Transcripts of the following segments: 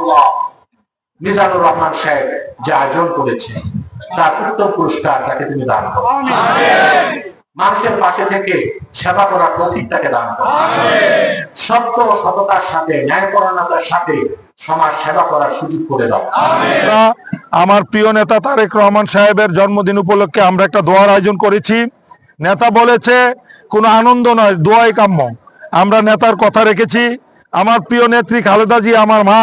আল্লাহ মিজানুর রহমান সাহেব যে আয়োজন করেছে তার উত্তম পুরস্কার তাকে তুমি দান করো। মানুষের পাশে থেকে সেবা করার প্রতীক তাকে দান করো। সত্য সততার সাথে ন্যায়পরায়ণতার সাথে সমাজ সেবা করার সুযোগ করে দাও। আমার প্রিয় নেতা তারেক রহমান সাহেবের জন্মদিন উপলক্ষে আমরা একটা দোয়ার আয়োজন করেছি। নেতা বলেছে কোনো আনন্দ নয় দোয়াই কাম্য। আমরা নেতার কথা রেখেছি। আমার প্রিয় নেত্রী খালেদা জি আমার মা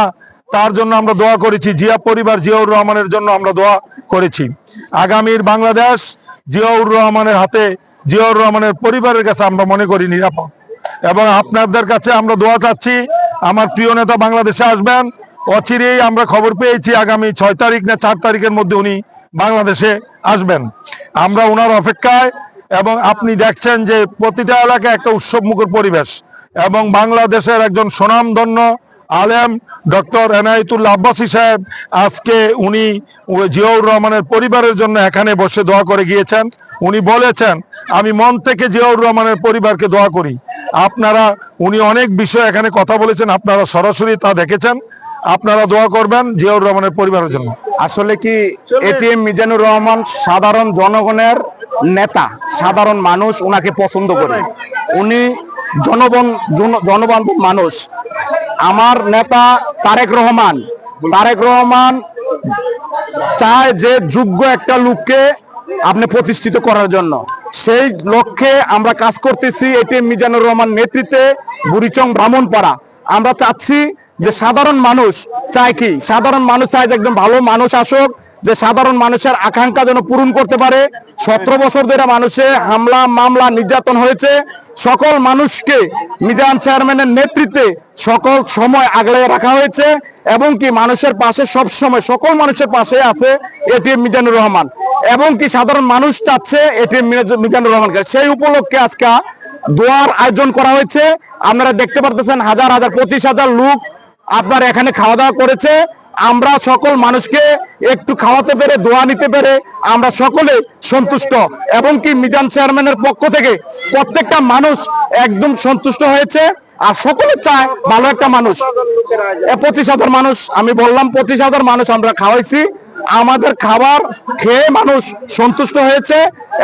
তার জন্য আমরা দোয়া করেছি। জিয়া পরিবার জিয়াউর রহমানের জন্য আমরা দোয়া করেছি। আগামীর বাংলাদেশ জিয়াউর রহমানের হাতে, জিয়াউর রহমানের পরিবারের কাছে আমরা মনে করি নিরাপদ। এবং আপনাদের কাছে আমরা দোয়া চাচ্ছি, আমার প্রিয় নেতা বাংলাদেশে আসবেন। অচিরেই আমরা খবর পেয়েছি, আগামী ছয় তারিখ না চার তারিখের মধ্যে উনি বাংলাদেশে আসবেন। আমরা ওনার অপেক্ষায়, এবং আপনি দেখছেন যে প্রতিটা এলাকায় একটা উৎসব মুখর পরিবেশ। এবং বাংলাদেশের একজন সুনামধন্য আলেম ডক্টর এনায়েতুল্লাহ আব্বাসী সাহেব আজকে উনি জিয়াউর রহমানের পরিবারের জন্য এখানে বসে দোয়া করে গিয়েছেন। উনি বলেছেন আমি মন থেকে জিয়াউর রহমানের পরিবারকে দোয়া করি। আপনারা উনি অনেক বিষয় এখানে কথা বলেছেন আপনারা সরাসরি তা দেখেছেন। আপনারা দোয়া করবেন জিয়াউর রহমানের পরিবারের জন্য। আসলে কি এটিএম মিজানুর রহমান সাধারণ জনগণের নেতা সাধারণ মানুষ ওনাকে পছন্দ করে। উনি জনবন জন- জনবান্ধব মানুষ। আমার নেতা তারেক রহমান। তারেক রহমান চায় যে যোগ্য একটা লোককে আপনি প্রতিষ্ঠিত করার জন্য। সেই লক্ষ্যে আমরা কাজ করতেছি এটিএম মিজানুর রহমান নেতৃত্বে বুড়িচং ব্রাহ্মণপাড়া। আমরা চাচ্ছি যে সাধারণ মানুষ চায় কি? সাধারণ মানুষ চায় যে একদম ভালো মানুষ আসুক, যে সাধারণ মানুষের আকাঙ্ক্ষা যেন পূরণ করতে পারে। সতেরো বছর ধরে মানুষে হামলা, মামলা, নির্যাতন হয়েছে। সকল মানুষকে মিজান চেয়ারম্যানের নেতৃত্বে সকল সময় আগলে রাখা হয়েছে এবং কি মানুষের পাশে সব সময় সকল মানুষের পাশে আছে এটিএম মিজানুর রহমান। এবং কি সাধারণ মানুষ চাচ্ছে এটিএম মিজানুর রহমানকে। সেই উপলক্ষে আজকে দোয়ার আয়োজন করা হয়েছে। আপনারা দেখতে পারতেছেন হাজার হাজার, পঁচিশ হাজার লোক আপনার এখানে খাওয়া দাওয়া করেছে। আমরা সকল মানুষকে একটু খাওয়াতে পেরে, দোয়া নিতে পেরে আমরা সকলে সন্তুষ্ট। এবং কি মিজান চেয়ারম্যানের পক্ষ থেকে প্রত্যেকটা মানুষ একদম সন্তুষ্ট হয়েছে আর সকলে চায় ভালো একটা মানুষ। পঁচিশ হাজার মানুষ, আমি বললাম পঁচিশ হাজার মানুষ আমরা খাওয়াইছি। আমাদের খাবার খেয়ে মানুষ সন্তুষ্ট হয়েছে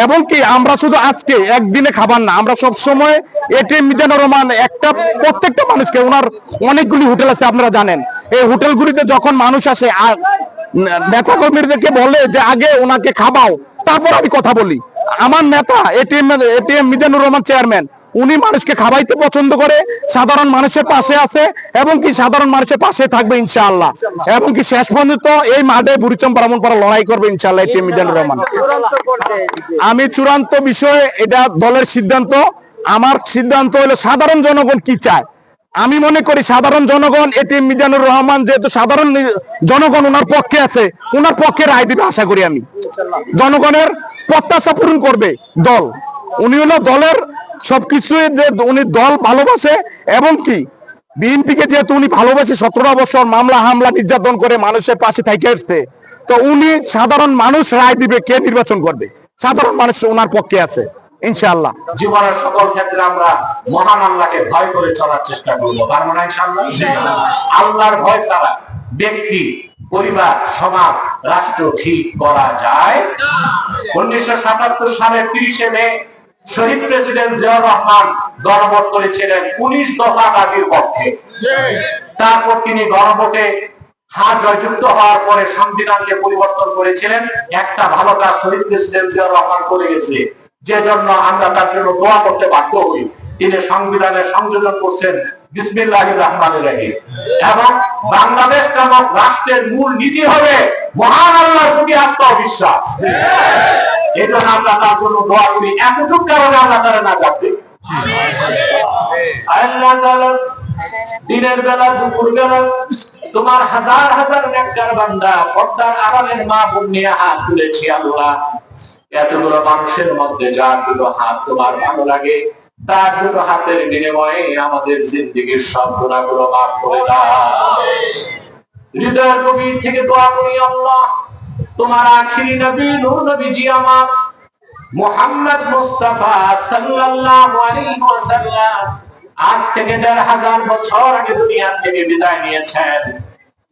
এবং কি আমরা শুধু আজকে একদিনে খাবার না, আমরা সব সময় এটিএম মিজানুর রহমান একটা প্রত্যেকটা মানুষকে, ওনার অনেকগুলি হোটেল আছে, আপনারা জানেন। এই হোটেলগুলিতে যখন মানুষ আসে নেতা কর্মীদেরকে বলে যে, আগে ওনাকে খাবাও। তারপর আমি কথা বলি। আমার নেতা ATM ATM Mizanur Rahman chairman, উনি মানুষকে খাওয়াইতে পছন্দ করে, সাধারণ মানুষের পাশে আছে এবং কি সাধারণ মানুষের পাশে থাকবে ইনশাআল্লাহ। এবং কি শেষ পর্যন্ত এই মাঠে বুড়িচম ব্রাহ্মণপাড়া লড়াই করবে ইনশাআল্লাহ এটিএম মিজানুর রহমান। আমি চূড়ান্ত বিষয়ে এটা দলের সিদ্ধান্ত। আমার সিদ্ধান্ত হলো সাধারণ জনগণ কি চায়? আমি মনে করি সাধারণ জনগণ এটি মিজানুর রহমান যেহেতু সাধারণ জনগণ ওনার পক্ষে আছে ওনার পক্ষে রায় দিবে আশা করি আমি। জনগণের প্রত্যাশা পূরণ করবে দল। উনি হলো দলের সবকিছু যে উনি দল ভালোবাসে এবং কি, বিএনপিকে যেহেতু উনি ভালোবাসে, সতেরো বছর মামলা, হামলা, নির্যাতন করে মানুষের পাশে থেকে আসছে। তো উনি সাধারণ মানুষ রায় দিবে কে নির্বাচন করবে? সাধারণ মানুষ ওনার পক্ষে আছে। ইনশাআল্লাহ। জীবনের সকল ক্ষেত্রে আমরা মহান আল্লাহকে ভয় করে চলার চেষ্টা করব। পারব না ইনশাআল্লাহ? আল্লাহর ভয় ছাড়া ব্যক্তি, পরিবার, সমাজ, রাষ্ট্র ঠিক করা যায় উনিশশো সাতাত্তর সালের তিরিশে মে শহীদ প্রেসিডেন্ট জিয়াউর রহমান গণভোট করেছিলেন পুলিশ দফা দাবির পক্ষে। তারপর তিনি গণভোটে হ্যাঁ জয়যুক্ত হওয়ার পরে সংবিধানকে পরিবর্তন করেছিলেন। একটা ভালো কাজ শহীদ প্রেসিডেন্ট জিয়াউর রহমান করে গেছে। যে জন্য আমরা তার জন্য দোয়া করতে বাধ্য হই। তিনি সংবিধানে সংযোজন করছেন বিসমিল্লাহ রহমান রাহিম। এবং বাংলাদেশ নামক রাষ্ট্রের মূল নীতি হবে মহান আল্লাহর প্রতি এই জন্য আমরা তার জন্য দোয়া করি। এতটুক কারণে আমরা তারা না তাআলা দিনের বেলা, দুপুর বেলা তোমার হাজার হাজার নেককার বান্দা পর্দার আড়ালের মা বোন নিয়ে হাত তুলেছি আল্লাহ। এতগুলো মানুষের মধ্যে যার দুটো হাত তোমার ভালো লাগে, তার দুটো হাতের বিনিময়ে আমাদের জিন্দিগির সব গুণাগুলো মাফ করে হৃদয়ের গভীর থেকে দোয়া করি আল্লাহ, তোমার আখিরি নবী, নূর আমার, মোহাম্মদ মুস্তাফা সাল্লাল্লাহু আলাইহি ওয়াসাল্লাম, আজ থেকে দেড় হাজার বছর আগে দুনিয়া থেকে বিদায় নিয়েছেন।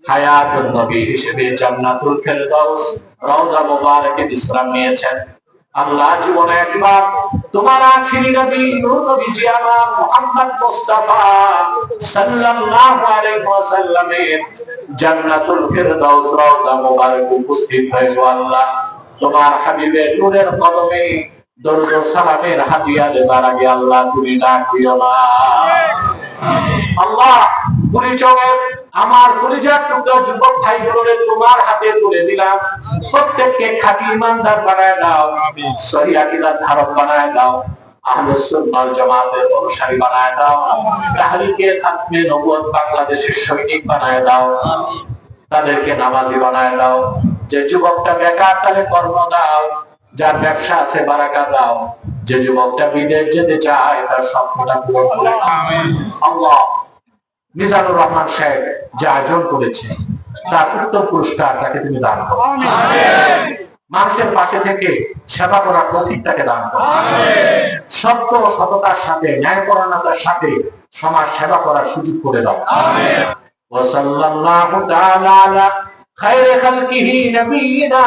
হায়াতুন নবী হিসেবে জান্নাতুল ফেরদাউস রওজা মুবারকে বিশ্রাম নিয়েছেন। আল্লাহ জীবনে একবার তোমার আখিরি নবী নূর নবীজি আমার মুহাম্মদ মুস্তাফা সাল্লাল্লাহু আলাইহি ওয়াসাল্লামের জান্নাতুল ফেরদাউস রওজা মুবারক উপস্থিত হয়ে আল্লাহ। তোমার হাবিবের নূরের কদমে দরুদ সালামের হাদিয়া দেবার আগে আল্লাহ তুমি ডাক দিও না। আল্লাহ পরিচয়ের আমার পরিচয় টুকরা যুবক ভাইগুলোরে তোমার হাতে তুলে দিলাম। প্রত্যেককে খাঁটি ইমানদার বানায় দাও। সহি আকিদার ধারক বানায় দাও। আহলে সুন্নাত জামাতের অনুসারী বানায় দাও। তাহরিকে খাতমে নবুয়ত বাংলাদেশের সৈনিক বানায় দাও। তাদেরকে নামাজি বানায় দাও। যে যুবকটা বেকার তাহলে কর্ম দাও। যার ব্যবসা আছে বারাকা দাও। যে যুবকটা বিদেশ যেতে চায় তার স্বপ্নটা পূরণ করে আল্লাহ। মিজানুর রহমান সাহেব যে আয়োজন করেছে তার উত্তম পুরস্কার তাকে তুমি দান করো। মানুষের পাশে থেকে সেবা করার প্রতীক তাকে দান করো। সত্য সততার সাথে ন্যায়পরায়ণতার সাথে সমাজ সেবা করার সুযোগ করে দাও। ওসাল্লাল্লাহু তাআলা আলা খায়রে খালকিহি নবিয়িনা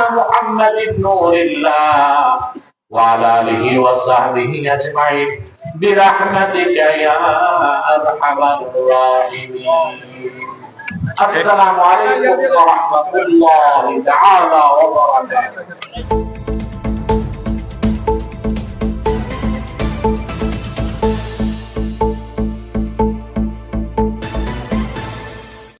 وعلى آله وصحبه أجمعين. برحمتك يا أرحم الراحمين. السلام عليكم ورحمة الله تعالى وبركاته.